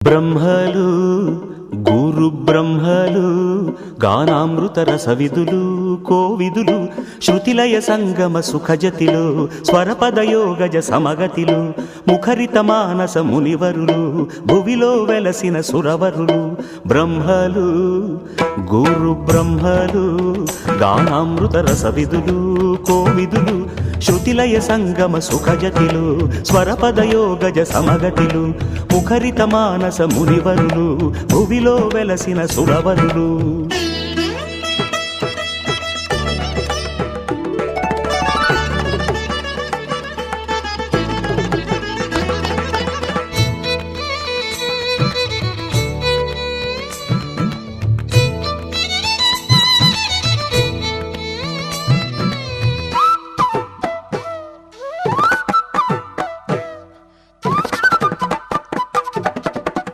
బ్రహ్మలు గురు బ్రహ్మలు గానామృత రసవిదులు కోవిదులు శృతిలయ సంగమ సుఖజతిలో స్వరపదయోగజ సమగతిలు ముఖరిత మానస మునివరులు భువిలో వెలసిన సురవరులు బ్రహ్మలు గురు బ్రహ్మలు గానామృత రసవిదులు కోవిదులు శృతిలయ సంగమ సుఖజతిలు స్వరపదయోగజ సమగతిలు ముఖరిత మానస మునివరులు భువిలో వెలసిన సురవరులు.